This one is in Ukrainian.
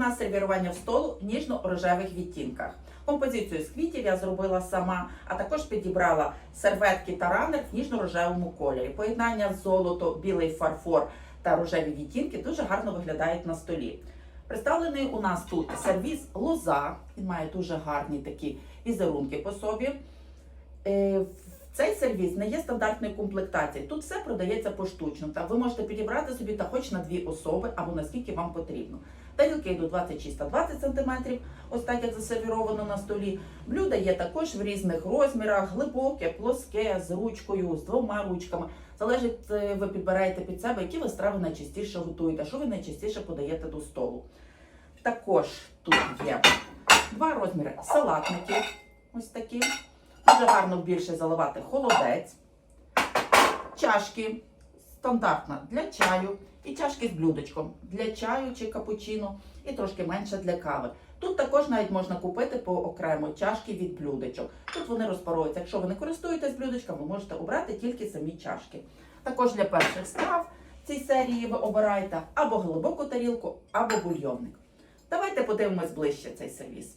нас сервірування в столу в ніжно-рожевих відтінках. Композицію з квітів я зробила сама, а також підібрала серветки та ранер в ніжно-рожевому кольорі. Поєднання золото, білий фарфор та рожеві відтінки дуже гарно виглядають на столі. Представлений у нас тут сервіс лоза. Він має дуже гарні такі візерунки по собі. Цей сервіс не є стандартної комплектації. Тут все продається поштучно. Та ви можете підібрати собі та хоч на дві особи або наскільки вам потрібно. Тарілки йдуть 26 та 20 см, ось так як засервіровано на столі. Блюда є також в різних розмірах: глибоке, плоске, з ручкою, з двома ручками. Залежить, е, ви підбираєте під себе, які ви страви найчастіше готуєте, що ви найчастіше подаєте до столу. Також тут є два розміри салатники. Ось такі. Дуже гарно більше заливати холодець, чашки стандартна для чаю і чашки з блюдечком для чаю чи капучино, і трошки менше для кави. Тут також навіть можна купити по окремо чашки від блюдечок. Тут вони розпаруються. Якщо ви не користуєтесь блюдечком, ви можете обрати тільки самі чашки. Також для перших страв в цій серії ви обираєте або глибоку тарілку, або бульйонник. Давайте подивимось ближче цей сервіс.